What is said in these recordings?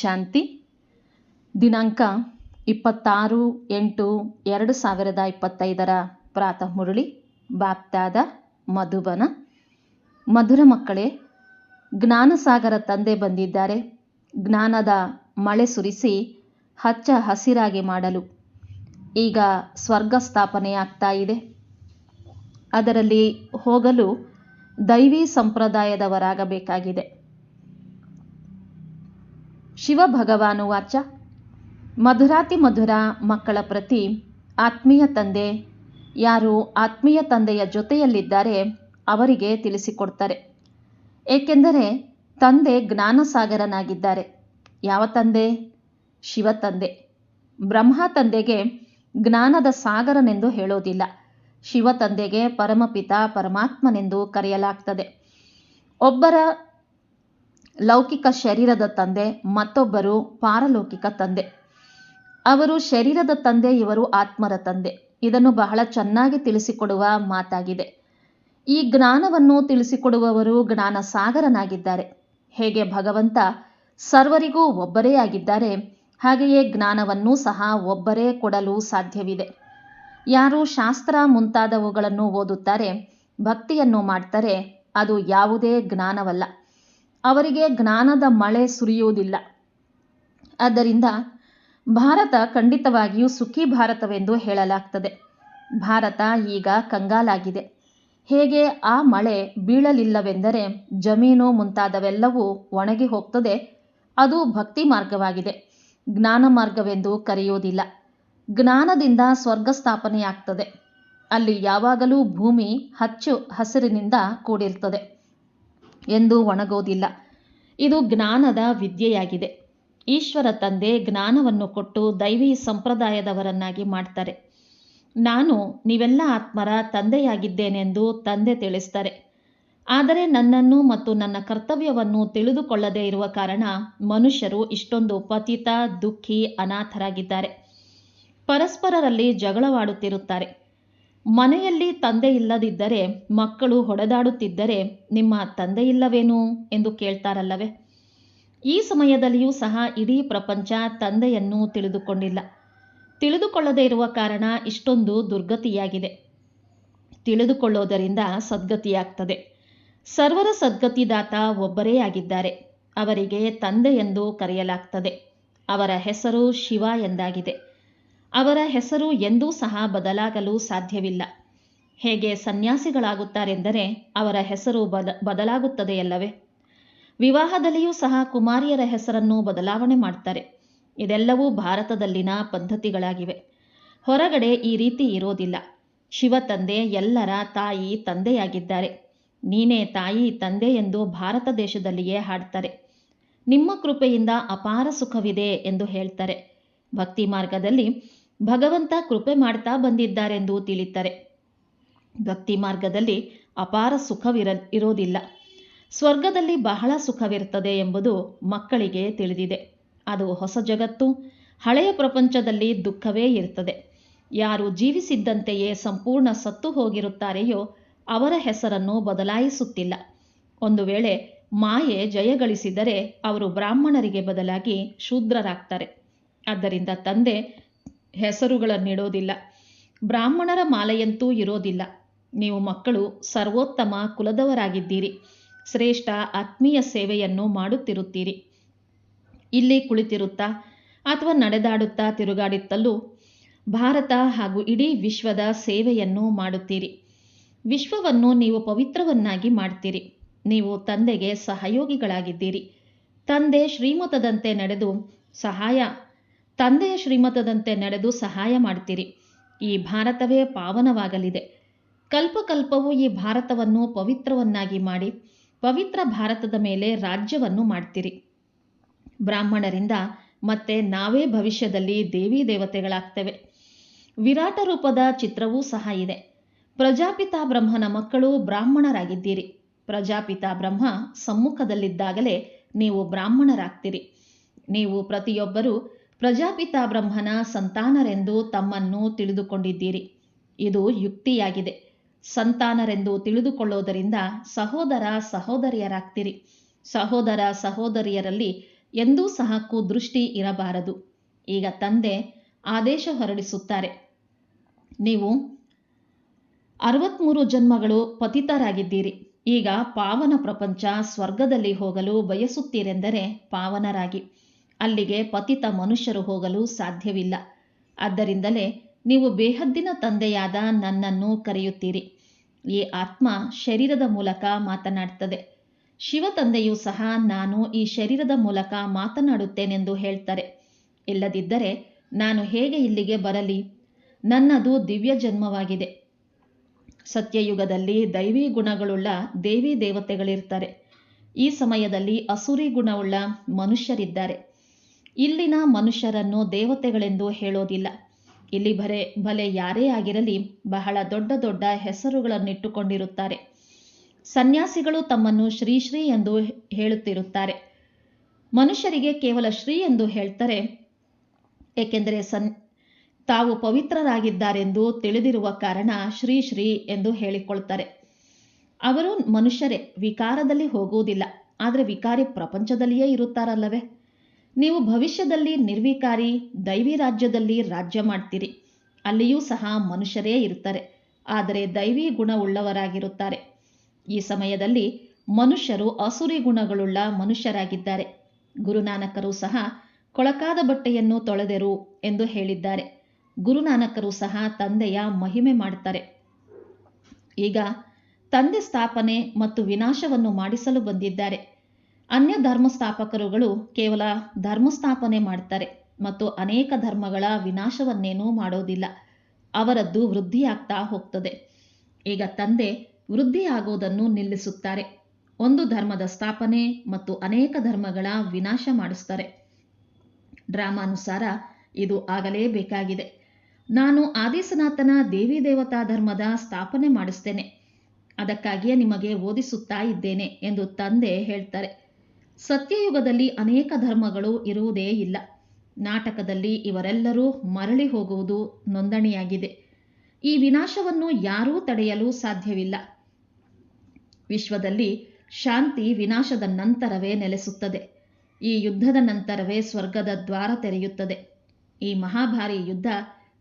ಶಾಂತಿ. ದಿನಾಂಕ ಇಪ್ಪತ್ತಾರು ಎಂಟು ಎರಡು ಸಾವಿರದ ಇಪ್ಪತ್ತೈದರ ಪ್ರಾತಃ ಮುರುಳಿ, ಬಾಪ್ತಾದ ಮಧುಬನ. ಮಧುರ ಮಕ್ಕಳೇ, ಜ್ಞಾನಸಾಗರ ತಂದೆ ಬಂದಿದ್ದಾರೆ. ಜ್ಞಾನದ ಮಳೆ ಸುರಿಸಿ ಹಚ್ಚ ಹಸಿರಾಗಿ ಮಾಡಲು ಈಗ ಸ್ವರ್ಗ ಸ್ಥಾಪನೆಯಾಗ್ತಾ ಇದೆ. ಅದರಲ್ಲಿ ಹೋಗಲು ದೈವಿ ಸಂಪ್ರದಾಯದವರಾಗಬೇಕಾಗಿದೆ. ಶಿವ ಭಗವಾನು ವಾಚ. ಮಧುರಾತಿ ಮಧುರ ಮಕ್ಕಳ ಪ್ರತಿ ಆತ್ಮೀಯ ತಂದೆ. ಯಾರು ಆತ್ಮೀಯ ತಂದೆಯ ಜೊತೆಯಲ್ಲಿದ್ದಾರೆ ಅವರಿಗೆ ತಿಳಿಸಿಕೊಡ್ತಾರೆ. ಏಕೆಂದರೆ ತಂದೆ ಜ್ಞಾನಸಾಗರನಾಗಿದ್ದಾರೆ. ಯಾವ ತಂದೆ? ಶಿವ ತಂದೆ. ಬ್ರಹ್ಮ ತಂದೆಗೆ ಜ್ಞಾನದ ಸಾಗರನೆಂದು ಹೇಳೋದಿಲ್ಲ. ಶಿವ ತಂದೆಗೆ ಪರಮಪಿತ ಪರಮಾತ್ಮನೆಂದು ಕರೆಯಲಾಗ್ತದೆ. ಒಬ್ಬರ ಲೌಕಿಕ ಶರೀರದ ತಂದೆ, ಮತ್ತೊಬ್ಬರು ಪಾರಲೌಕಿಕ ತಂದೆ. ಅವರು ಶರೀರದ ತಂದೆ, ಇವರು ಆತ್ಮರ ತಂದೆ. ಇದನ್ನು ಬಹಳ ಚೆನ್ನಾಗಿ ತಿಳಿಸಿಕೊಡುವ ಮಾತಾಗಿದೆ. ಈ ಜ್ಞಾನವನ್ನು ತಿಳಿಸಿಕೊಡುವವರು ಜ್ಞಾನ ಸಾಗರನಾಗಿದ್ದಾರೆ ಹೇಗೆ ಭಗವಂತ ಸರ್ವರಿಗೂ ಒಬ್ಬರೇ ಆಗಿದ್ದಾರೆ, ಹಾಗೆಯೇ ಜ್ಞಾನವನ್ನು ಸಹ ಒಬ್ಬರೇ ಕೊಡಲು ಸಾಧ್ಯವಿದೆ. ಯಾರು ಶಾಸ್ತ್ರ ಮುಂತಾದವುಗಳನ್ನು ಓದುತ್ತಾರೆ, ಭಕ್ತಿಯನ್ನು ಮಾಡ್ತಾರೆ, ಅದು ಯಾವುದೇ ಜ್ಞಾನವಲ್ಲ. ಅವರಿಗೆ ಜ್ಞಾನದ ಮಳೆ ಸುರಿಯುವುದಿಲ್ಲ. ಆದ್ದರಿಂದ ಭಾರತ ಖಂಡಿತವಾಗಿಯೂ ಸುಖಿ ಭಾರತವೆಂದು ಹೇಳಲಾಗ್ತದೆ. ಭಾರತ ಈಗ ಕಂಗಾಲಾಗಿದೆ. ಹೇಗೆ ಆ ಮಳೆ ಬೀಳಲಿಲ್ಲವೆಂದರೆ ಜಮೀನು ಮುಂತಾದವೆಲ್ಲವೂ ಒಣಗಿ ಹೋಗ್ತದೆ. ಅದು ಭಕ್ತಿ ಮಾರ್ಗವಾಗಿದೆ. ಜ್ಞಾನ ಮಾರ್ಗವೆಂದು ಕರೆಯುವುದಿಲ್ಲ. ಜ್ಞಾನದಿಂದ ಸ್ವರ್ಗ ಸ್ಥಾಪನೆಯಾಗ್ತದೆ. ಅಲ್ಲಿ ಯಾವಾಗಲೂ ಭೂಮಿ ಹಚ್ಚು ಹಸಿರಿನಿಂದ ಕೂಡಿರ್ತದೆ. ಎಂದು ಒಣಗೋದಿಲ್ಲ. ಇದು ಜ್ಞಾನದ ವಿದ್ಯೆಯಾಗಿದೆ. ಈಶ್ವರ ತಂದೆ ಜ್ಞಾನವನ್ನು ಕೊಟ್ಟು ದೈವಿ ಸಂಪ್ರದಾಯದವರನ್ನಾಗಿ ಮಾಡ್ತಾರೆ. ನಾನು ನೀವೆಲ್ಲ ಆತ್ಮರ ತಂದೆಯಾಗಿದ್ದೇನೆಂದು ತಂದೆ ತಿಳಿಸ್ತಾರೆ. ಆದರೆ ನನ್ನನ್ನು ಮತ್ತು ನನ್ನ ಕರ್ತವ್ಯವನ್ನು ತಿಳಿದುಕೊಳ್ಳದೇ ಇರುವ ಕಾರಣ ಮನುಷ್ಯರು ಇಷ್ಟೊಂದು ಪತಿತ, ದುಃಖಿ, ಅನಾಥರಾಗಿದ್ದಾರೆ. ಪರಸ್ಪರರಲ್ಲಿ ಜಗಳವಾಡುತ್ತಿರುತ್ತಾರೆ. ಮನೆಯಲ್ಲಿ ತಂದೆ ಇಲ್ಲದಿದ್ದರೆ ಮಕ್ಕಳು ಹೊಡೆದಾಡುತ್ತಿದ್ದರೆ ನಿಮ್ಮ ತಂದೆ ಇಲ್ಲವೇನು ಎಂದು ಕೇಳ್ತಾರಲ್ಲವೇ? ಈ ಸಮಯದಲ್ಲಿಯೂ ಸಹ ಇಡೀ ಪ್ರಪಂಚ ತಂದೆಯನ್ನು ತಿಳಿದುಕೊಂಡಿಲ್ಲ. ತಿಳಿದುಕೊಳ್ಳದೇ ಇರುವ ಕಾರಣ ಇಷ್ಟೊಂದು ದುರ್ಗತಿಯಾಗಿದೆ. ತಿಳಿದುಕೊಳ್ಳೋದರಿಂದ ಸದ್ಗತಿಯಾಗ್ತದೆ. ಸರ್ವರ ಸದ್ಗತಿದಾತ ಒಬ್ಬರೇ ಆಗಿದ್ದಾರೆ. ಅವರಿಗೆ ತಂದೆ ಎಂದು ಕರೆಯಲಾಗ್ತದೆ. ಅವರ ಹೆಸರು ಶಿವ ಎಂದಾಗಿದೆ. ಅವರ ಹೆಸರು ಎಂದೂ ಸಹ ಬದಲಾಗಲು ಸಾಧ್ಯವಿಲ್ಲ. ಹೇಗೆ ಸನ್ಯಾಸಿಗಳಾಗುತ್ತಾರೆಂದರೆ ಅವರ ಹೆಸರು ಬದ, ಬದಲಾಗುತ್ತದೆಯಲ್ಲವೇ? ವಿವಾಹದಲ್ಲಿಯೂ ಸಹ ಕುಮಾರಿಯರ ಹೆಸರನ್ನು ಬದಲಾವಣೆ ಮಾಡ್ತಾರೆ. ಇದೆಲ್ಲವೂ ಭಾರತದಲ್ಲಿನ ಪದ್ಧತಿಗಳಾಗಿವೆ. ಹೊರಗಡೆ ಈ ರೀತಿ ಇರೋದಿಲ್ಲ. ಶಿವ ತಂದೆ ಎಲ್ಲರ ತಾಯಿ ತಂದೆಯಾಗಿದ್ದಾರೆ. ನೀನೇ ತಾಯಿ, ತಂದೆ ಎಂದು ಭಾರತ ದೇಶದಲ್ಲಿಯೇ ಹಾಡ್ತಾರೆ. ನಿಮ್ಮ ಕೃಪೆಯಿಂದ ಅಪಾರ ಸುಖವಿದೆ ಎಂದು ಹೇಳ್ತಾರೆ. ಭಕ್ತಿ ಮಾರ್ಗದಲ್ಲಿ ಭಗವಂತ ಕೃಪೆ ಮಾಡ್ತಾ ಬಂದಿದ್ದಾರೆಂದು ತಿಳಿತಾರೆ. ಭಕ್ತಿ ಮಾರ್ಗದಲ್ಲಿ ಅಪಾರ ಸುಖವಿರ, ಇರೋದಿಲ್ಲ. ಸ್ವರ್ಗದಲ್ಲಿ ಬಹಳ ಸುಖವಿರುತ್ತದೆ ಎಂಬುದು ಮಕ್ಕಳಿಗೆ ತಿಳಿದಿದೆ. ಅದು ಹೊಸ ಜಗತ್ತು, ಹಳೆಯ ಪ್ರಪಂಚದಲ್ಲಿ ದುಃಖವೇ ಇರ್ತದೆ. ಯಾರು ಜೀವಿಸಿದ್ದಂತೆಯೇ ಸಂಪೂರ್ಣ ಸತ್ತು ಹೋಗಿರುತ್ತಾರೆಯೋ ಅವರ ಹೆಸರನ್ನು ಬದಲಾಯಿಸುತ್ತಿಲ್ಲ. ಒಂದು ವೇಳೆ ಮಾಯೆ ಜಯಗಳಿಸಿದರೆ ಅವರು ಬ್ರಾಹ್ಮಣರಿಗೆ ಬದಲಾಗಿ ಶೂದ್ರರಾಗ್ತಾರೆ. ಆದ್ದರಿಂದ ತಂದೆ ಹೆಸರುಗಳನ್ನಿಡೋದಿಲ್ಲ ಬ್ರಾಹ್ಮಣರ ಮಾಲೆಯಂತೂ ಇರೋದಿಲ್ಲ. ನೀವು ಮಕ್ಕಳು ಸರ್ವೋತ್ತಮ ಕುಲದವರಾಗಿದ್ದೀರಿ. ಶ್ರೇಷ್ಠ ಆತ್ಮೀಯ ಸೇವೆಯನ್ನು ಮಾಡುತ್ತಿರುತ್ತೀರಿ. ಇಲ್ಲಿ ಕುಳಿತಿರುತ್ತಾ ಅಥವಾ ನಡೆದಾಡುತ್ತಾ ತಿರುಗಾಡುತ್ತಲೂ ಭಾರತ ಹಾಗೂ ಇಡೀ ವಿಶ್ವದ ಸೇವೆಯನ್ನು ಮಾಡುತ್ತೀರಿ. ವಿಶ್ವವನ್ನು ನೀವು ಪವಿತ್ರವನ್ನಾಗಿ ಮಾಡ್ತೀರಿ. ನೀವು ತಂದೆಗೆ ಸಹಯೋಗಿಗಳಾಗಿದ್ದೀರಿ. ತಂದೆ ಶ್ರೀಮತದಂತೆ ನಡೆದು ಸಹಾಯ ತಂದೆಯ ಶ್ರೀಮತದಂತೆ ನಡೆದು ಸಹಾಯ ಮಾಡ್ತೀರಿ ಈ ಭಾರತವೇ ಪಾವನವಾಗಲಿದೆ. ಕಲ್ಪಕಲ್ಪವು ಈ ಭಾರತವನ್ನು ಪವಿತ್ರವನ್ನಾಗಿ ಮಾಡಿ, ಪವಿತ್ರ ಭಾರತದ ಮೇಲೆ ರಾಜ್ಯವನ್ನು ಮಾಡ್ತೀರಿ. ಬ್ರಾಹ್ಮಣರಿಂದ ಮತ್ತೆ ನಾವೇ ಭವಿಷ್ಯದಲ್ಲಿ ದೇವಿ ದೇವತೆಗಳಾಗ್ತೇವೆ. ವಿರಾಟ ರೂಪದ ಚಿತ್ರವೂ ಸಹ ಇದೆ. ಪ್ರಜಾಪಿತ ಬ್ರಹ್ಮನ ಮಕ್ಕಳು ಬ್ರಾಹ್ಮಣರಾಗಿದ್ದೀರಿ. ಪ್ರಜಾಪಿತ ಬ್ರಹ್ಮ ಸಮ್ಮುಖದಲ್ಲಿದ್ದಾಗಲೇ ನೀವು ಬ್ರಾಹ್ಮಣರಾಗ್ತೀರಿ. ನೀವು ಪ್ರತಿಯೊಬ್ಬರೂ ಪ್ರಜಾಪಿತ ಬ್ರಹ್ಮನ ಸಂತಾನರೆಂದು ತಮ್ಮನ್ನು ತಿಳಿದುಕೊಂಡಿದ್ದೀರಿ. ಇದು ಯುಕ್ತಿಯಾಗಿದೆ. ಸಂತಾನರೆಂದು ತಿಳಿದುಕೊಳ್ಳೋದರಿಂದ ಸಹೋದರ ಸಹೋದರಿಯರಾಗ್ತೀರಿ. ಸಹೋದರ ಸಹೋದರಿಯರಲ್ಲಿ ಎಂದೂ ಸಹ ದೃಷ್ಟಿ ಇರಬಾರದು. ಈಗ ತಂದೆ ಆದೇಶ ಹೊರಡಿಸುತ್ತಾರೆ. ನೀವು ಅರವತ್ಮೂರು ಜನ್ಮಗಳು ಪತಿತರಾಗಿದ್ದೀರಿ. ಈಗ ಪಾವನ ಪ್ರಪಂಚ ಸ್ವರ್ಗದಲ್ಲಿ ಹೋಗಲು ಬಯಸುತ್ತೀರೆಂದರೆ ಪಾವನರಾಗಿ. ಅಲ್ಲಿಗೆ ಪತಿತ ಮನುಷ್ಯರು ಹೋಗಲು ಸಾಧ್ಯವಿಲ್ಲ. ಆದ್ದರಿಂದಲೇ ನೀವು ಬೇಹದ್ದಿನ ತಂದೆಯಾದ ನನ್ನನ್ನು ಕರೆಯುತ್ತೀರಿ. ಈ ಆತ್ಮ ಶರೀರದ ಮೂಲಕ ಮಾತನಾಡ್ತದೆ ಶಿವ ತಂದೆಯೂ ಸಹ ನಾನು ಈ ಶರೀರದ ಮೂಲಕ ಮಾತನಾಡುತ್ತೇನೆಂದು ಹೇಳ್ತಾರೆ. ಇಲ್ಲದಿದ್ದರೆ ನಾನು ಹೇಗೆ ಇಲ್ಲಿಗೆ ಬರಲಿ? ನನ್ನದು ದಿವ್ಯ ಜನ್ಮವಾಗಿದೆ. ಸತ್ಯಯುಗದಲ್ಲಿ ದೈವಿ ಗುಣಗಳುಳ್ಳ ದೇವಿ ದೇವತೆಗಳಿರ್ತಾರೆ. ಈ ಸಮಯದಲ್ಲಿ ಅಸುರಿ ಗುಣವುಳ್ಳ ಮನುಷ್ಯರಿದ್ದಾರೆ. ಇಲ್ಲಿನ ಮನುಷ್ಯರನ್ನು ದೇವತೆಗಳೆಂದು ಹೇಳೋದಿಲ್ಲ. ಇಲ್ಲಿ ಬರೆ ಬಲೆ ಯಾರೇ ಆಗಿರಲಿ ಬಹಳ ದೊಡ್ಡ ದೊಡ್ಡ ಹೆಸರುಗಳನ್ನಿಟ್ಟುಕೊಂಡಿರುತ್ತಾರೆ. ಸನ್ಯಾಸಿಗಳು ತಮ್ಮನ್ನು ಶ್ರೀ ಶ್ರೀ ಎಂದು ಹೇಳುತ್ತಿರುತ್ತಾರೆ. ಮನುಷ್ಯರಿಗೆ ಕೇವಲ ಶ್ರೀ ಎಂದು ಹೇಳ್ತಾರೆ. ಏಕೆಂದರೆ ಸನ್, ತಾವು ಪವಿತ್ರರಾಗಿದ್ದಾರೆಂದು ತಿಳಿದಿರುವ ಕಾರಣ ಶ್ರೀ ಶ್ರೀ ಎಂದು ಹೇಳಿಕೊಳ್ತಾರೆ. ಅವರು ಮನುಷ್ಯರೇ, ವಿಕಾರದಲ್ಲಿ ಹೋಗುವುದಿಲ್ಲ. ಆದರೆ ವಿಕಾರಿ ಪ್ರಪಂಚದಲ್ಲಿಯೇ ಇರುತ್ತಾರಲ್ಲವೇ? ನೀವು ಭವಿಷ್ಯದಲ್ಲಿ ನಿರ್ವಿಕಾರಿ ದೈವಿ ರಾಜ್ಯದಲ್ಲಿ ರಾಜ್ಯ ಮಾಡ್ತೀರಿ. ಅಲ್ಲಿಯೂ ಸಹ ಮನುಷ್ಯರೇ ಇರ್ತಾರೆ ಆದರೆ ದೈವಿ ಗುಣವುಳ್ಳವರಾಗಿರುತ್ತಾರೆ. ಈ ಸಮಯದಲ್ಲಿ ಮನುಷ್ಯರು ಅಸುರಿ ಗುಣಗಳುಳ್ಳ ಮನುಷ್ಯರಾಗಿದ್ದಾರೆ. ಗುರುನಾನಕರು ಸಹ ಕೊಳಕಾದ ಬಟ್ಟೆಯನ್ನು ತೊಳೆದರು ಎಂದು ಹೇಳಿದ್ದಾರೆ. ಗುರುನಾನಕರು ಸಹ ತಂದೆಯ ಮಹಿಮೆ ಮಾಡ್ತಾರೆ. ಈಗ ತಂದೆ ಸ್ಥಾಪನೆ ಮತ್ತು ವಿನಾಶವನ್ನು ಮಾಡಿಸಲು ಬಂದಿದ್ದಾರೆ. ಅನ್ಯ ಧರ್ಮ ಸ್ಥಾಪಕರುಗಳು ಕೇವಲ ಧರ್ಮ ಸ್ಥಾಪನೆ ಮಾಡ್ತಾರೆ ಮತ್ತು ಅನೇಕ ಧರ್ಮಗಳ ವಿನಾಶವನ್ನೇನೂ ಮಾಡೋದಿಲ್ಲ. ಅವರದ್ದು ವೃದ್ಧಿಯಾಗ್ತಾ ಹೋಗ್ತದೆ. ಈಗ ತಂದೆ ವೃದ್ಧಿಯಾಗುವುದನ್ನು ನಿಲ್ಲಿಸುತ್ತಾರೆ. ಒಂದು ಧರ್ಮದ ಸ್ಥಾಪನೆ ಮತ್ತು ಅನೇಕ ಧರ್ಮಗಳ ವಿನಾಶ ಮಾಡಿಸ್ತಾರೆ. ಡ್ರಾಮಾನುಸಾರ ಇದು ಆಗಲೇಬೇಕಾಗಿದೆ. ನಾನು ಆದಿಸನಾಥನ ದೇವಿ ದೇವತಾ ಧರ್ಮದ ಸ್ಥಾಪನೆ ಮಾಡಿಸ್ತೇನೆ. ಅದಕ್ಕಾಗಿಯೇ ನಿಮಗೆ ಓದಿಸುತ್ತಾ ಇದ್ದೇನೆ ಎಂದು ತಂದೆ ಹೇಳ್ತಾರೆ. ಸತ್ಯಯುಗದಲ್ಲಿ ಅನೇಕ ಧರ್ಮಗಳು ಇರುವುದೇ ಇಲ್ಲ. ನಾಟಕದಲ್ಲಿ ಇವರೆಲ್ಲರೂ ಮರಳಿ ಹೋಗುವುದು ನೋಂದಣಿಯಾಗಿದೆ. ಈ ವಿನಾಶವನ್ನು ಯಾರೂ ತಡೆಯಲು ಸಾಧ್ಯವಿಲ್ಲ. ವಿಶ್ವದಲ್ಲಿ ಶಾಂತಿ ವಿನಾಶದ ನಂತರವೇ ನೆಲೆಸುತ್ತದೆ. ಈ ಯುದ್ಧದ ನಂತರವೇ ಸ್ವರ್ಗದ ದ್ವಾರ ತೆರೆಯುತ್ತದೆ. ಈ ಮಹಾಭಾರಿ ಯುದ್ಧ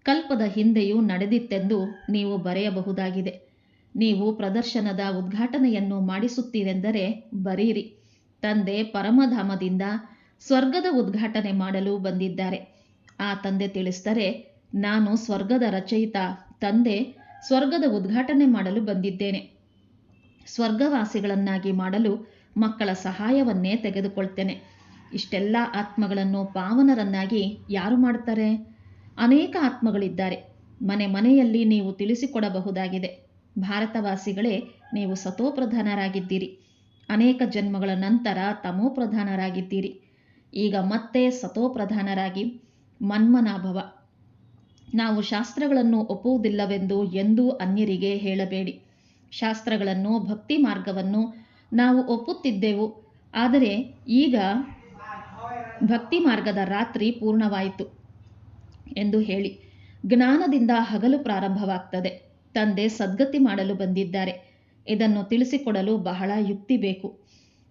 ಕಲ್ಪದ ಹಿಂದೆಯೂ ನಡೆದಿತ್ತೆಂದು ನೀವು ಬರೆಯಬಹುದಾಗಿದೆ. ನೀವು ಪ್ರದರ್ಶನದ ಉದ್ಘಾಟನೆಯನ್ನು ಮಾಡಿಸುತ್ತೀರೆಂದರೆ ಬರೀರಿ. ತಂದೆ ಪರಮಧಾಮದಿಂದ ಸ್ವರ್ಗದ ಉದ್ಘಾಟನೆ ಮಾಡಲು ಬಂದಿದ್ದಾರೆ. ಆ ತಂದೆ ತಿಳಿಸ್ತಾರೆ ನಾನು ಸ್ವರ್ಗದ ರಚಯಿತ ತಂದೆ ಸ್ವರ್ಗದ ಉದ್ಘಾಟನೆ ಮಾಡಲು ಬಂದಿದ್ದೇನೆ. ಸ್ವರ್ಗವಾಸಿಗಳನ್ನಾಗಿ ಮಾಡಲು ಮಕ್ಕಳ ಸಹಾಯವನ್ನೇ ತೆಗೆದುಕೊಳ್ತೇನೆ. ಇಷ್ಟೆಲ್ಲ ಆತ್ಮಗಳನ್ನು ಪಾವನರನ್ನಾಗಿ ಯಾರು ಮಾಡ್ತಾರೆ ಅನೇಕ ಆತ್ಮಗಳಿದ್ದಾರೆ. ಮನೆ ಮನೆಯಲ್ಲಿ ನೀವು ತಿಳಿಸಿಕೊಡಬಹುದಾಗಿದೆ. ಭಾರತವಾಸಿಗಳೇ, ನೀವು ಸತೋಪ್ರಧಾನರಾಗಿದ್ದೀರಿ. ಅನೇಕ ಜನ್ಮಗಳ ನಂತರ ತಮೋಪ್ರಧಾನರಾಗಿದ್ದೀರಿ ಈಗ ಮತ್ತೆ ಸತೋಪ್ರಧಾನರಾಗಿ ಮನ್ಮನಾಭವ. ನಾವು ಶಾಸ್ತ್ರಗಳನ್ನು ಒಪ್ಪುವುದಿಲ್ಲವೆಂದು ಎಂದೂ ಅನ್ಯರಿಗೆ ಹೇಳಬೇಡಿ. ಶಾಸ್ತ್ರಗಳನ್ನು, ಭಕ್ತಿ ಮಾರ್ಗವನ್ನು ನಾವು ಒಪ್ಪುತ್ತಿದ್ದೆವು. ಆದರೆ ಈಗ ಭಕ್ತಿ ಮಾರ್ಗದ ರಾತ್ರಿ ಪೂರ್ಣವಾಯಿತು ಎಂದು ಹೇಳಿ. ಜ್ಞಾನದಿಂದ ಹಗಲು ಪ್ರಾರಂಭವಾಗ್ತದೆ. ತಂದೆ ಸದ್ಗತಿ ಮಾಡಲು ಬಂದಿದ್ದಾರೆ. ಇದನ್ನು ತಿಳಿಸಿಕೊಡಲು ಬಹಳ ಯುಕ್ತಿ ಬೇಕು.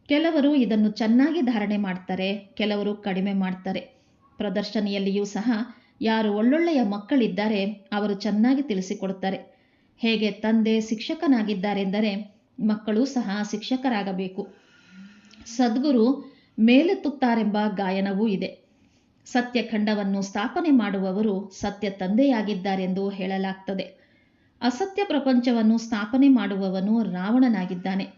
ಕೆಲವರು ಇದನ್ನು ಚೆನ್ನಾಗಿ ಧಾರಣೆ ಮಾಡ್ತಾರೆ, ಕೆಲವರು ಕಡಿಮೆ ಮಾಡ್ತಾರೆ. ಪ್ರದರ್ಶನಿಯಲ್ಲಿಯೂ ಸಹ ಯಾರು ಒಳ್ಳೊಳ್ಳೆಯ ಮಕ್ಕಳಿದ್ದಾರೆ, ಅವರು ಚೆನ್ನಾಗಿ ತಿಳಿಸಿಕೊಡುತ್ತಾರೆ ಹೇಗೆ ತಂದೆ ಶಿಕ್ಷಕನಾಗಿದ್ದಾರೆಂದರೆ ಮಕ್ಕಳು ಸಹ ಶಿಕ್ಷಕರಾಗಬೇಕು. ಸದ್ಗುರು ಮೇಲೆತ್ತುತ್ತಾರೆಂಬ ಗಾಯನವೂ ಇದೆ. ಸತ್ಯಖಂಡವನ್ನು ಸ್ಥಾಪನೆ ಮಾಡುವವರು ಸತ್ಯ ತಂದೆಯಾಗಿದ್ದಾರೆಂದು ಹೇಳಲಾಗ್ತದೆ. ಅಸತ್ಯ ಪ್ರಪಂಚವನ್ನು ಸ್ಥಾಪನೆ ಮಾಡುವವನು ರಾವಣನಾಗಿದ್ದಾನೆ.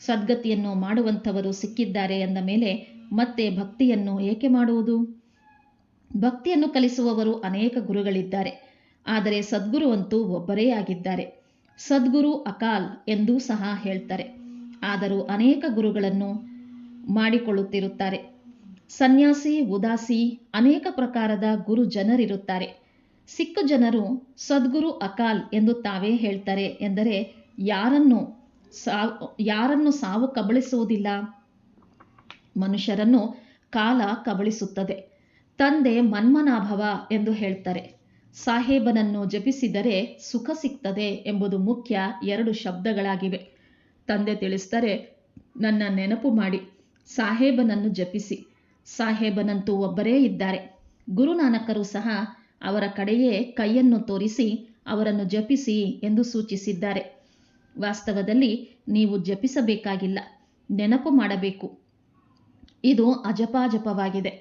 ಸದ್ಗತಿಯನ್ನು ಮಾಡುವಂಥವರು ಸಿಕ್ಕಿದ್ದಾರೆ ಎಂದ ಮೇಲೆ ಮತ್ತೆ ಭಕ್ತಿಯನ್ನು ಏಕೆ ಮಾಡುವುದು? ಭಕ್ತಿಯನ್ನು ಕಲಿಸುವವರು ಅನೇಕ ಗುರುಗಳಿದ್ದಾರೆ. ಆದರೆ ಸದ್ಗುರು ಅಂತೂ ಒಬ್ಬರೇ ಆಗಿದ್ದಾರೆ. ಸದ್ಗುರು ಅಕಾಲ್ ಎಂದೂ ಸಹ ಹೇಳ್ತಾರೆ. ಆದರೂ ಅನೇಕ ಗುರುಗಳನ್ನು ಮಾಡಿಕೊಳ್ಳುತ್ತಿರುತ್ತಾರೆ. ಸನ್ಯಾಸಿ, ಉದಾಸಿ ಅನೇಕ ಪ್ರಕಾರದ ಗುರು ಜನರಿರುತ್ತಾರೆ ಸಿಕ್ಕ ಜನರು ಸದ್ಗುರು ಅಕಾಲ್ ಎಂದು ತಾವೇ ಹೇಳ್ತಾರೆ ಎಂದರೆ ಯಾರನ್ನು ಸಾವು ಯಾರನ್ನು ಸಾವು ಕಬಳಿಸುವುದಿಲ್ಲ? ಮನುಷ್ಯರನ್ನು ಕಾಲ ಕಬಳಿಸುತ್ತದೆ. ತಂದೆ ಮನ್ಮನಾಭವ ಎಂದು ಹೇಳ್ತಾರೆ. ಸಾಹೇಬನನ್ನು ಜಪಿಸಿದರೆ ಸುಖ ಸಿಗ್ತದೆ ಎಂಬುದು ಮುಖ್ಯ ಎರಡು ಶಬ್ದಗಳಾಗಿವೆ. ತಂದೆ ತಿಳಿಸ್ತಾರೆ ನನ್ನ ನೆನಪು ಮಾಡಿ. ಸಾಹೇಬನನ್ನು ಜಪಿಸಿ. ಸಾಹೇಬನಂತೂ ಒಬ್ಬರೇ ಇದ್ದಾರೆ. ಗುರುನಾನಕರು ಸಹ ಅವರ ಕಡೆಯೇ ಕೈಯನ್ನು ತೋರಿಸಿ ಅವರನ್ನು ಜಪಿಸಿ ಎಂದು ಸೂಚಿಸಿದ್ದಾರೆ. ವಾಸ್ತವದಲ್ಲಿ ನೀವು ಜಪಿಸಬೇಕಾಗಿಲ್ಲ, ನೆನಪು ಮಾಡಬೇಕು. ಇದು ಅಜಪಾಜಪವಾಗಿದೆ.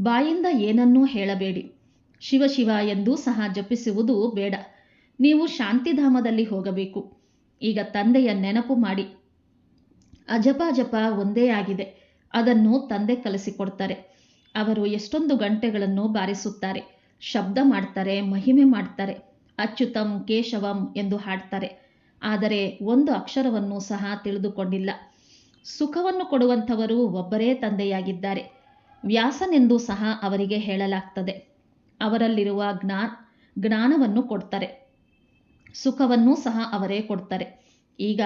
ಬಾಯಿಂದ ಏನನ್ನೂ ಹೇಳಬೇಡಿ. ಶಿವ ಶಿವ ಎಂದೂ ಸಹ ಜಪಿಸುವುದು ಬೇಡ. ನೀವು ಶಾಂತಿಧಾಮದಲ್ಲಿ ಹೋಗಬೇಕು. ಈಗ ತಂದೆಯ ನೆನಪು ಮಾಡಿ. ಅಜಪಾಜಪ ಒಂದೇ ಆಗಿದೆ. ಅದನ್ನು ತಂದೆ ಕಲಿಸಿಕೊಡ್ತಾರೆ. ಅವರು ಎಷ್ಟೊಂದು ಗಂಟೆಗಳನ್ನು ಬಾರಿಸುತ್ತಾರೆ. ಶಬ್ದ ಮಾಡ್ತಾರೆ, ಮಹಿಮೆ ಮಾಡ್ತಾರೆ, ಅಚ್ಯುತಂ ಕೇಶವಂ ಎಂದು ಹಾಡ್ತಾರೆ. ಆದರೆ ಒಂದು ಅಕ್ಷರವನ್ನು ಸಹ ತಿಳಿದುಕೊಂಡಿಲ್ಲ. ಸುಖವನ್ನು ಕೊಡುವಂಥವರು ಒಬ್ಬರೇ ತಂದೆಯಾಗಿದ್ದಾರೆ. ವ್ಯಾಸನೆಂದು ಸಹ ಅವರಿಗೆ ಹೇಳಲಾಗ್ತದೆ. ಅವರಲ್ಲಿರುವ ಜ್ಞಾ, ಜ್ಞಾನವನ್ನು ಕೊಡ್ತಾರೆ. ಸುಖವನ್ನು ಸಹ ಅವರೇ ಕೊಡ್ತಾರೆ. ಈಗ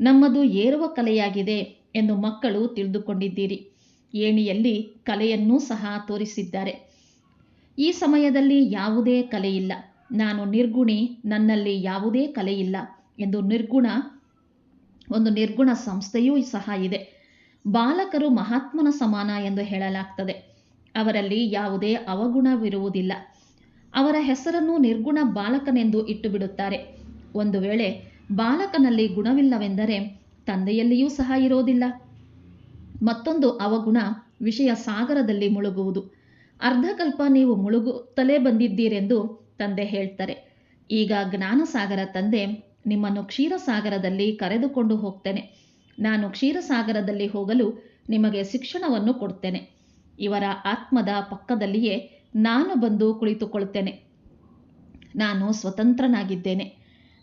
ನಮ್ಮದು ಏರುವ ಕಲೆಯಾಗಿದೆ ಎಂದು ಮಕ್ಕಳು ತಿಳಿದುಕೊಂಡಿದ್ದೀರಿ. ಏಣಿಯಲ್ಲಿ ಕಲೆಯನ್ನೂ ಸಹ ತೋರಿಸಿದ್ದಾರೆ. ಈ ಸಮಯದಲ್ಲಿ ಯಾವುದೇ ಕಲೆಯಿಲ್ಲ. ನಾನು ನಿರ್ಗುಣಿ, ನನ್ನಲ್ಲಿ ಯಾವುದೇ ಕಲೆಯಿಲ್ಲ ಎಂದು ನಿರ್ಗುಣ, ಒಂದು ನಿರ್ಗುಣ ಸಂಸ್ಥೆಯೂ ಸಹ ಇದೆ. ಬಾಲಕರು ಮಹಾತ್ಮನ ಸಮಾನ ಎಂದು ಹೇಳಲಾಗ್ತದೆ. ಅವರಲ್ಲಿ ಯಾವುದೇ ಅವಗುಣವಿರುವುದಿಲ್ಲ. ಅವರ ಹೆಸರನ್ನು ನಿರ್ಗುಣ ಬಾಲಕನೆಂದು ಇಟ್ಟು ಬಿಡುತ್ತಾರೆ ಒಂದು ವೇಳೆ ಬಾಲಕನಲ್ಲಿ ಗುಣವಿಲ್ಲವೆಂದರೆ ತಂದೆಯಲ್ಲಿಯೂ ಸಹ ಇರೋದಿಲ್ಲ ಮತ್ತೊಂದು ಅವಗುಣ ವಿಷಯ ಸಾಗರದಲ್ಲಿ ಮುಳುಗುವುದು. ಅರ್ಧಕಲ್ಪ ನೀವು ಮುಳುಗುತ್ತಲೇ ಬಂದಿದ್ದೀರೆಂದು ತಂದೆ ಹೇಳ್ತಾರೆ. ಈಗ ಜ್ಞಾನಸಾಗರ ತಂದೆ, ನಿಮ್ಮನ್ನು ಕ್ಷೀರಸಾಗರದಲ್ಲಿ ಕರೆದುಕೊಂಡು ಹೋಗ್ತೇನೆ. ನಾನು ಕ್ಷೀರಸಾಗರದಲ್ಲಿ ಹೋಗಲು ನಿಮಗೆ ಶಿಕ್ಷಣವನ್ನು ಕೊಡ್ತೇನೆ. ಇವರ ಆತ್ಮದ ಪಕ್ಕದಲ್ಲಿಯೇ ನಾನು ಬಂದು ಕುಳಿತುಕೊಳ್ತೇನೆ. ನಾನು ಸ್ವತಂತ್ರನಾಗಿದ್ದೇನೆ.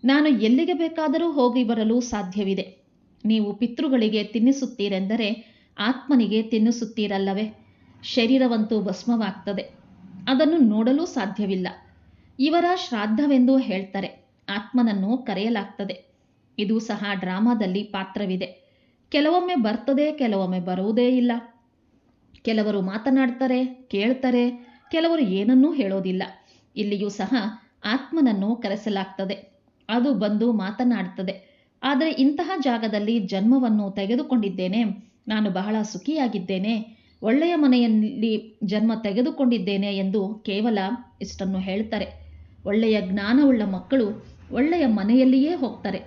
ನಾನು ಎಲ್ಲಿಗೆ ಬೇಕಾದರೂ ಹೋಗಿ ಬರಲು ಸಾಧ್ಯವಿದೆ. ನೀವು ಪಿತೃಗಳಿಗೆ ತಿನ್ನಿಸುತ್ತೀರೆಂದರೆ ಆತ್ಮನಿಗೆ ತಿನ್ನಿಸುತ್ತೀರಲ್ಲವೇ? ಶರೀರವಂತೂ ಭಸ್ಮವಾಗ್ತದೆ. ಅದನ್ನು ನೋಡಲು ಸಾಧ್ಯವಿಲ್ಲ. ಇವರ ಶ್ರಾದ್ದವೆಂದು ಹೇಳ್ತಾರೆ. ಆತ್ಮನನ್ನು ಕರೆಯಲಾಗ್ತದೆ. ಇದು ಸಹ ಡ್ರಾಮಾದಲ್ಲಿ ಪಾತ್ರವಿದೆ. ಕೆಲವೊಮ್ಮೆ ಬರ್ತದೆ, ಕೆಲವೊಮ್ಮೆ ಬರುವುದೇ ಇಲ್ಲ. ಕೆಲವರು ಮಾತನಾಡ್ತಾರೆ, ಕೇಳ್ತಾರೆ, ಕೆಲವರು ಏನನ್ನೂ ಹೇಳೋದಿಲ್ಲ. ಇಲ್ಲಿಯೂ ಸಹ ಆತ್ಮನನ್ನು ಕರೆಸಲಾಗ್ತದೆ. ಅದು ಬಂದು ಮಾತನಾಡ್ತದೆ. ಆದರೆ ಇಂತಹ ಜಾಗದಲ್ಲಿ ಜನ್ಮವನ್ನು ತೆಗೆದುಕೊಂಡಿದ್ದೇನೆ. ನಾನು ಬಹಳ ಸುಖಿಯಾಗಿದ್ದೇನೆ. ಒಳ್ಳೆಯ ಮನೆಯಲ್ಲಿ ಜನ್ಮ ತೆಗೆದುಕೊಂಡಿದ್ದೇನೆ ಎಂದು ಕೇವಲ ಇಷ್ಟನ್ನು ಹೇಳ್ತಾರೆ. ಒಳ್ಳೆಯ ಜ್ಞಾನವುಳ್ಳ ಮಕ್ಕಳು ಒಳ್ಳೆಯ ಮನೆಯಲ್ಲಿಯೇ ಹೋಗ್ತಾರೆ.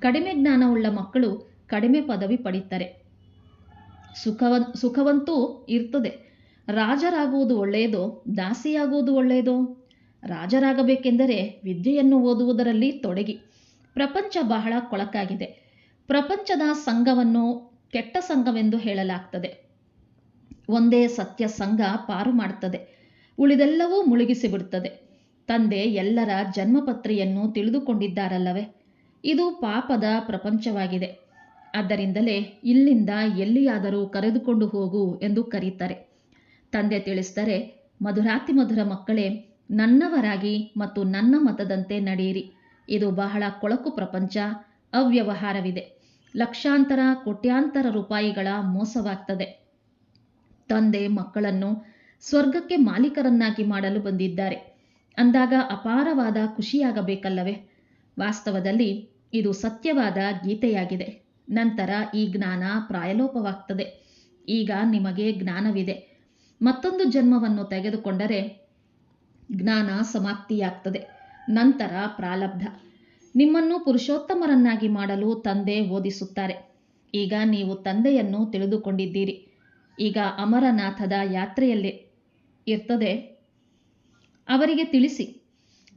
ಕಡಿಮೆ ಜ್ಞಾನವುಳ್ಳ ಮಕ್ಕಳು ಕಡಿಮೆ ಪದವಿ ಪಡೀತಾರೆ. ಸುಖವನ್ ಸುಖವಂತೂ ಇರ್ತದೆ. ರಾಜರಾಗುವುದು ಒಳ್ಳೆಯದೋ, ದಾಸಿಯಾಗುವುದು ಒಳ್ಳೆಯದೋ? ರಾಜರಾಗಬೇಕೆಂದರೆ ವಿದ್ಯೆಯನ್ನು ಓದುವುದರಲ್ಲಿ ತೊಡಗಿ. ಪ್ರಪಂಚ ಬಹಳ ಕೊಳಕಾಗಿದೆ. ಪ್ರಪಂಚದ ಸಂಘವನ್ನು ಕೆಟ್ಟ ಸಂಘವೆಂದು ಹೇಳಲಾಗ್ತದೆ. ಒಂದೇ ಸತ್ಯ ಸಂಘ ಪಾರು ಮಾಡುತ್ತದೆ. ಉಳಿದೆಲ್ಲವೂ ಮುಳುಗಿಸಿಬಿಡುತ್ತದೆ ತಂದೆ ಎಲ್ಲರ ಜನ್ಮಪತ್ರೆಯನ್ನು ತಿಳಿದುಕೊಂಡಿದ್ದಾರಲ್ಲವೇ? ಇದು ಪಾಪದ ಪ್ರಪಂಚವಾಗಿದೆ. ಆದ್ದರಿಂದಲೇ ಇಲ್ಲಿಂದ ಎಲ್ಲಿಯಾದರೂ ಕರೆದುಕೊಂಡು ಹೋಗು ಎಂದು ಕರೀತಾರೆ. ತಂದೆ ತಿಳಿಸ್ತಾರೆ ಮಧುರಾತಿ ಮಧುರ ಮಕ್ಕಳೇ, ನನ್ನವರಾಗಿ ಮತ್ತು ನನ್ನ ಮತದಂತೆ ನಡೆಯಿರಿ. ಇದು ಬಹಳ ಕೊಳಕು ಪ್ರಪಂಚ, ಅವ್ಯವಹಾರವಿದೆ. ಲಕ್ಷಾಂತರ, ಕೋಟ್ಯಾಂತರ ರೂಪಾಯಿಗಳ ಮೋಸವಾಗ್ತದೆ. ತಂದೆ ಮಕ್ಕಳನ್ನು ಸ್ವರ್ಗಕ್ಕೆ ಮಾಲೀಕರನ್ನಾಗಿ ಮಾಡಲು ಬಂದಿದ್ದಾರೆ. ಅಂದಾಗ ಅಪಾರವಾದ ಖುಷಿಯಾಗಬೇಕಲ್ಲವೇ? ವಾಸ್ತವದಲ್ಲಿ ಇದು ಸತ್ಯವಾದ ಗೀತೆಯಾಗಿದೆ. ನಂತರ ಈ ಜ್ಞಾನ ಪ್ರಾಯಲೋಪವಾಗ್ತದೆ. ಈಗ ನಿಮಗೆ ಜ್ಞಾನವಿದೆ. ಮತ್ತೊಂದು ಜನ್ಮವನ್ನು ತೆಗೆದುಕೊಂಡರೆ ಜ್ಞಾನ ಸಮಾಪ್ತಿಯಾಗ್ತದೆ. ನಂತರ ಪ್ರಾಲಬ್ಧ. ನಿಮ್ಮನ್ನು ಪುರುಷೋತ್ತಮರನ್ನಾಗಿ ಮಾಡಲು ತಂದೆ ಓದಿಸುತ್ತಾರೆ. ಈಗ ನೀವು ತಂದೆಯನ್ನು ತಿಳಿದುಕೊಂಡಿದ್ದೀರಿ. ಈಗ ಅಮರನಾಥದ ಯಾತ್ರೆಯಲ್ಲಿ ಇರ್ತದೆ. ಅವರಿಗೆ ತಿಳಿಸಿ,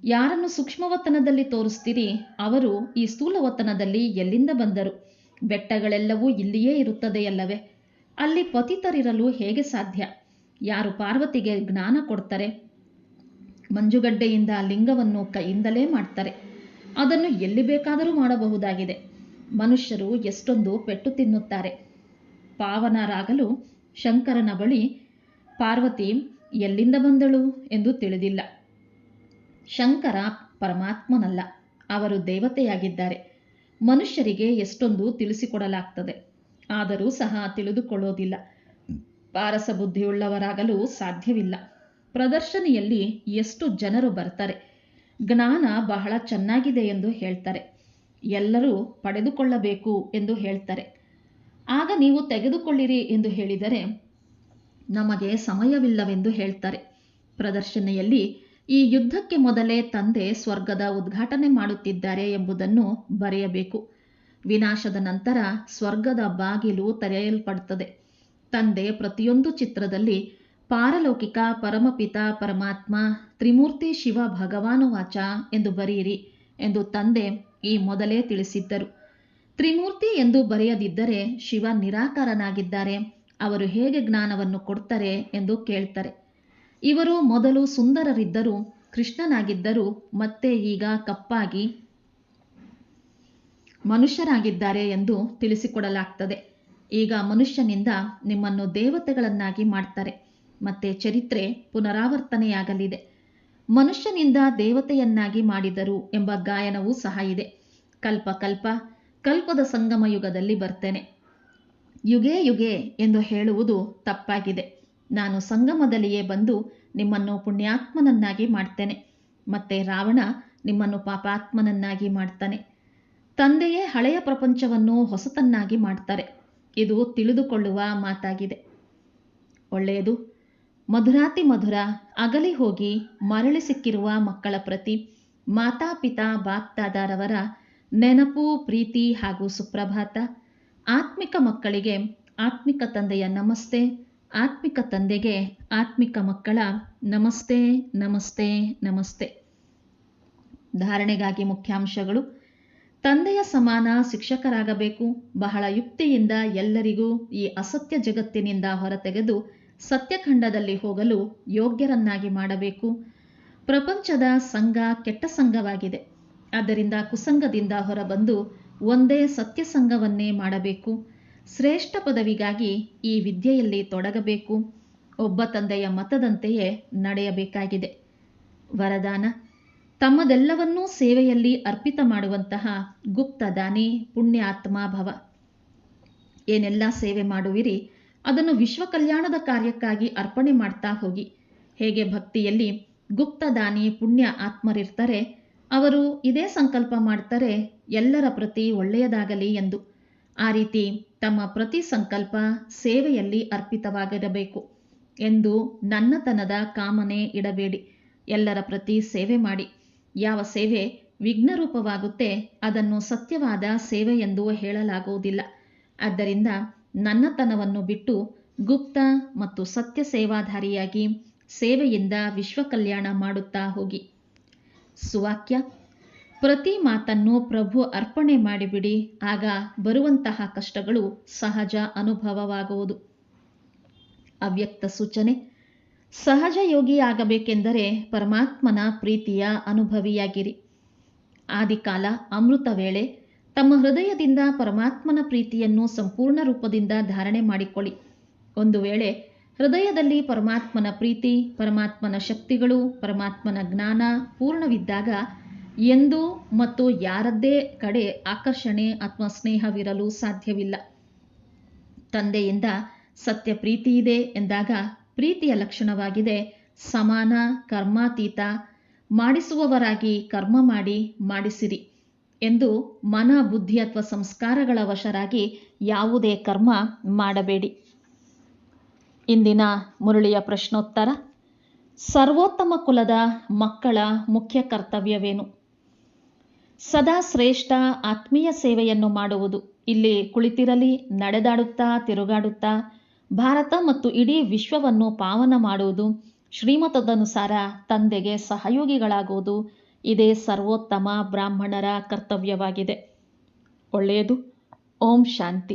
ಯಾರನ್ನು ಸೂಕ್ಷ್ಮವತನದಲ್ಲಿ ತೋರಿಸ್ತೀರಿ? ಅವರು ಈ ಸ್ಥೂಲವತನದಲ್ಲಿ ಎಲ್ಲಿಂದ ಬಂದರು? ಬೆಟ್ಟಗಳೆಲ್ಲವೂ ಇಲ್ಲಿಯೇ ಇರುತ್ತದೆಯಲ್ಲವೇ? ಅಲ್ಲಿ ಪತಿತರಿರಲು ಹೇಗೆ ಸಾಧ್ಯ? ಯಾರು ಪಾರ್ವತಿಗೆ ಜ್ಞಾನ ಕೊಡ್ತಾರೆ? ಮಂಜುಗಡ್ಡೆಯಿಂದ ಲಿಂಗವನ್ನು ಕೈಯಿಂದಲೇ ಮಾಡ್ತಾರೆ. ಅದನ್ನು ಎಲ್ಲಿ ಬೇಕಾದರೂ ಮಾಡಬಹುದಾಗಿದೆ. ಮನುಷ್ಯರು ಎಷ್ಟೊಂದು ಪೆಟ್ಟು ತಿನ್ನುತ್ತಾರೆ. ಪಾವನರಾಗಲು ಶಂಕರನ ಬಳಿ, ಪಾರ್ವತಿ, ಎಲ್ಲಿಂದ ಬಂದಳು? ಎಂದು ತಿಳಿದಿಲ್ಲ. ಶಂಕರ ಪರಮಾತ್ಮನಲ್ಲ, ಅವರು ದೇವತೆಯಾಗಿದ್ದಾರೆ. ಮನುಷ್ಯರಿಗೆ ಎಷ್ಟೊಂದು ತಿಳಿಸಿಕೊಡಲಾಗ್ತದೆ. ಆದರೂ ಸಹ ತಿಳಿದುಕೊಳ್ಳೋದಿಲ್ಲ. ಪಾರಸ ಬುದ್ಧಿಯುಳ್ಳವರಾಗಲು ಸಾಧ್ಯವಿಲ್ಲ. ಪ್ರದರ್ಶನಿಯಲ್ಲಿ ಎಷ್ಟು ಜನರು ಬರ್ತಾರೆ? ಜ್ಞಾನ ಬಹಳ ಚೆನ್ನಾಗಿದೆ ಎಂದು ಹೇಳ್ತಾರೆ. ಎಲ್ಲರೂ ಪಡೆದುಕೊಳ್ಳಬೇಕು ಎಂದು ಹೇಳ್ತಾರೆ. ಆಗ ನೀವು ತೆಗೆದುಕೊಳ್ಳಿರಿ ಎಂದು ಹೇಳಿದರೆ ನಮಗೆ ಸಮಯವಿಲ್ಲವೆಂದು ಹೇಳ್ತಾರೆ. ಪ್ರದರ್ಶನೆಯಲ್ಲಿ ಈ ಯುದ್ಧಕ್ಕೆ ಮೊದಲೇ ತಂದೆ ಸ್ವರ್ಗದ ಉದ್ಘಾಟನೆ ಮಾಡುತ್ತಿದ್ದಾರೆ ಎಂಬುದನ್ನು ಬರೆಯಬೇಕು. ವಿನಾಶದ ನಂತರ ಸ್ವರ್ಗದ ಬಾಗಿಲು ತೆರೆಯಲ್ಪಡುತ್ತದೆ. ತಂದೆ ಪ್ರತಿಯೊಂದು ಚಿತ್ರದಲ್ಲಿ ಪಾರಲೌಕಿಕ ಪರಮಪಿತ ಪರಮಾತ್ಮ ತ್ರಿಮೂರ್ತಿ ಶಿವ ಭಗವಾನುವಾಚ ಎಂದು ಬರೆಯಿರಿ ಎಂದು ತಂದೆ ಈ ಮೊದಲೇ ತಿಳಿಸಿದ್ದರು. ತ್ರಿಮೂರ್ತಿ ಎಂದು ಬರೆಯದಿದ್ದರೆ ಶಿವ ನಿರಾಕಾರನಾಗಿದ್ದಾರೆ. ಅವರು ಹೇಗೆ ಜ್ಞಾನವನ್ನು ಕೊಡ್ತಾರೆ ಎಂದು ಕೇಳ್ತಾರೆ. ಇವರು ಮೊದಲು ಸುಂದರರಿದ್ದರು ಕೃಷ್ಣನಾಗಿದ್ದರು ಮತ್ತೆ ಈಗ ಕಪ್ಪಾಗಿ ಮನುಷ್ಯರಾಗಿದ್ದಾರೆ ಎಂದು ತಿಳಿಸಿಕೊಡಲಾಗ್ತದೆ. ಈಗ ಮನುಷ್ಯನಿಂದ ನಿಮ್ಮನ್ನು ದೇವತೆಗಳನ್ನಾಗಿ ಮಾಡ್ತಾರೆ. ಮತ್ತೆ ಚರಿತ್ರೆ ಪುನರಾವರ್ತನೆಯಾಗಲಿದೆ. ಮನುಷ್ಯನಿಂದ ದೇವತೆಯನ್ನಾಗಿ ಮಾಡಿದರು ಎಂಬ ಗಾಯನವೂ ಸಹ ಇದೆ. ಕಲ್ಪ ಕಲ್ಪ ಕಲ್ಪದ ಸಂಗಮ ಯುಗದಲ್ಲಿ ಬರ್ತೇನೆ. ಯುಗೇ ಯುಗೆ ಎಂದು ಹೇಳುವುದು ತಪ್ಪಾಗಿದೆ. ನಾನು ಸಂಗಮದಲ್ಲಿಯೇ ಬಂದು ನಿಮ್ಮನ್ನು ಪುಣ್ಯಾತ್ಮನನ್ನಾಗಿ ಮಾಡ್ತೇನೆ. ಮತ್ತೆ ರಾವಣ ನಿಮ್ಮನ್ನು ಪಾಪಾತ್ಮನನ್ನಾಗಿ ಮಾಡ್ತಾನೆ. ತಂದೆಯೇ ಹಳೆಯ ಪ್ರಪಂಚವನ್ನು ಹೊಸತನ್ನಾಗಿ ಮಾಡ್ತಾರೆ. ಇದು ತಿಳಿದುಕೊಳ್ಳುವ ಮಾತಾಗಿದೆ. ಒಳ್ಳೆಯದು. ಮಧುರಾತಿ ಮಧುರ, ಅಗಲಿ ಹೋಗಿ ಮರಳಿ ಸಿಕ್ಕಿರುವ ಮಕ್ಕಳ ಪ್ರತಿ ಮಾತಾಪಿತಾ ಬಾಪ್ದಾದಾರವರ ನೆನಪು, ಪ್ರೀತಿ ಹಾಗೂ ಸುಪ್ರಭಾತ. ಆತ್ಮಿಕ ಮಕ್ಕಳಿಗೆ ಆತ್ಮಿಕ ತಂದೆಯ ನಮಸ್ತೆ. ಆತ್ಮಿಕ ತಂದೆಗೆ ಆತ್ಮಿಕ ಮಕ್ಕಳ ನಮಸ್ತೆ ನಮಸ್ತೆ ನಮಸ್ತೆ. ಧಾರಣೆಗಾಗಿ ಮುಖ್ಯಾಂಶಗಳು. ತಂದೆಯ ಸಮಾನ ಶಿಕ್ಷಕರಾಗಬೇಕು. ಬಹಳ ಯುಕ್ತಿಯಿಂದ ಎಲ್ಲರಿಗೂ ಈ ಅಸತ್ಯ ಜಗತ್ತಿನಿಂದ ಹೊರತೆಗೆದು ಸತ್ಯಖಂಡದಲ್ಲಿ ಹೋಗಲು ಯೋಗ್ಯರನ್ನಾಗಿ ಮಾಡಬೇಕು. ಪ್ರಪಂಚದ ಸಂಘ ಕೆಟ್ಟ ಸಂಘವಾಗಿದೆ. ಆದ್ದರಿಂದ ಕುಸಂಗದಿಂದ ಹೊರಬಂದು ಒಂದೇ ಸತ್ಯಸಂಗವನ್ನೇ ಮಾಡಬೇಕು. ಶ್ರೇಷ್ಠ ಪದವಿಗಾಗಿ ಈ ವಿದ್ಯೆಯಲ್ಲಿ ತೊಡಗಬೇಕು. ಒಬ್ಬ ತಂದೆಯ ಮತದಂತೆಯೇ ನಡೆಯಬೇಕಾಗಿದೆ. ವರದಾನ, ತಮ್ಮದೆಲ್ಲವನ್ನೂ ಸೇವೆಯಲ್ಲಿ ಅರ್ಪಿತ ಮಾಡುವಂತಹ ಗುಪ್ತ ದಾನಿ ಪುಣ್ಯಾತ್ಮ ಏನೆಲ್ಲ ಸೇವೆ ಮಾಡುವಿರಿ, ಅದನ್ನು ವಿಶ್ವ ಕಲ್ಯಾಣದ ಕಾರ್ಯಕ್ಕಾಗಿ ಅರ್ಪಣೆ ಮಾಡ್ತಾ ಹೋಗಿ. ಹೇಗೆ ಭಕ್ತಿಯಲ್ಲಿ ಗುಪ್ತ ದಾನಿ ಪುಣ್ಯ ಆತ್ಮರಿರ್ತಾರೆ ಅವರು ಇದೇ ಸಂಕಲ್ಪ ಮಾಡ್ತಾರೆ ಎಲ್ಲರ ಪ್ರತಿ ಒಳ್ಳೆಯದಾಗಲಿ ಎಂದು. ಆ ರೀತಿ ತಮ್ಮ ಪ್ರತಿ ಸಂಕಲ್ಪ ಸೇವೆಯಲ್ಲಿ ಅರ್ಪಿತವಾಗಿರಬೇಕು ಎಂದು ನನ್ನತನದ ಕಾಮನೆ ಇಡಬೇಡಿ. ಎಲ್ಲರ ಪ್ರತಿ ಸೇವೆ ಮಾಡಿ. ಯಾವ ಸೇವೆ ವಿಘ್ನರೂಪವಾಗುತ್ತೆ ಅದನ್ನು ಸತ್ಯವಾದ ಸೇವೆ ಎಂದು ಹೇಳಲಾಗುವುದಿಲ್ಲ. ಆದ್ದರಿಂದ ನನ್ನತನವನ್ನು ಬಿಟ್ಟು ಗುಪ್ತ ಮತ್ತು ಸತ್ಯ ಸೇವಾಧಾರಿಯಾಗಿ ಸೇವೆಯಿಂದ ವಿಶ್ವ ಕಲ್ಯಾಣ ಮಾಡುತ್ತಾ ಹೋಗಿ. ಸುವಾಕ್ಯ. ಪ್ರತಿ ಮಾತನ್ನು ಪ್ರಭು ಅರ್ಪಣೆ ಮಾಡಿಬಿಡಿ, ಆಗ ಬರುವಂತಹ ಕಷ್ಟಗಳು ಸಹಜ ಅನುಭವವಾಗುವುದು. ಅವ್ಯಕ್ತ ಸೂಚನೆ. ಸಹಜ ಯೋಗಿ ಆಗಬೇಕೆಂದರೆ ಪರಮಾತ್ಮನ ಪ್ರೀತಿಯ ಅನುಭವಿಯಾಗಿರಿ. ಆದಿಕಾಲ ಅಮೃತ ವೇಳೆ ತಮ್ಮ ಹೃದಯದಿಂದ ಪರಮಾತ್ಮನ ಪ್ರೀತಿಯನ್ನು ಸಂಪೂರ್ಣ ರೂಪದಿಂದ ಧಾರಣೆ ಮಾಡಿಕೊಳ್ಳಿ. ಒಂದು ವೇಳೆ ಹೃದಯದಲ್ಲಿ ಪರಮಾತ್ಮನ ಪ್ರೀತಿ, ಪರಮಾತ್ಮನ ಶಕ್ತಿಗಳು, ಪರಮಾತ್ಮನ ಜ್ಞಾನ ಪೂರ್ಣವಿದ್ದಾಗ ಎಂದೂ ಮತ್ತು ಯಾರದ್ದೇ ಕಡೆ ಆಕರ್ಷಣೆ ಅಥವಾ ಸ್ನೇಹವಿರಲು ಸಾಧ್ಯವಿಲ್ಲ. ತಂದೆಯಿಂದ ಸತ್ಯ ಪ್ರೀತಿ ಇದೆ ಎಂದಾಗ ಪ್ರೀತಿಯ ಲಕ್ಷಣವಾಗಿದೆ ಸಮಾನ, ಕರ್ಮಾತೀತ, ಮಾಡಿಸುವವರಾಗಿ ಕರ್ಮ ಮಾಡಿ, ಮಾಡಿಸಿರಿ ಎಂದು ಮನ ಬುದ್ಧಿ ಅಥವಾ ಸಂಸ್ಕಾರಗಳ ವಶರಾಗಿ ಯಾವುದೇ ಕರ್ಮ ಮಾಡಬೇಡಿ. ಇಂದಿನ ಮುರಳಿಯ ಪ್ರಶ್ನೋತ್ತರ. ಸರ್ವೋತ್ತಮ ಕುಲದ ಮಕ್ಕಳ ಮುಖ್ಯ ಕರ್ತವ್ಯವೇನು? ಸದಾ ಶ್ರೇಷ್ಠ ಆತ್ಮೀಯ ಸೇವೆಯನ್ನು ಮಾಡುವುದು. ಇಲ್ಲಿ ಕುಳಿತಿರಲಿ, ನಡೆದಾಡುತ್ತಾ, ತಿರುಗಾಡುತ್ತಾ, ಭಾರತ ಮತ್ತು ಇಡೀ ವಿಶ್ವವನ್ನು ಪಾವನ ಮಾಡುವುದು, ಶ್ರೀಮತದನುಸಾರ ತಂದೆಗೆ ಸಹಯೋಗಿಗಳಾಗುವುದು, ಇದೇ ಸರ್ವೋತ್ತಮ ಬ್ರಾಹ್ಮಣರ ಕರ್ತವ್ಯವಾಗಿದೆ. ಒಳ್ಳೆಯದು. ಓಂ ಶಾಂತಿ.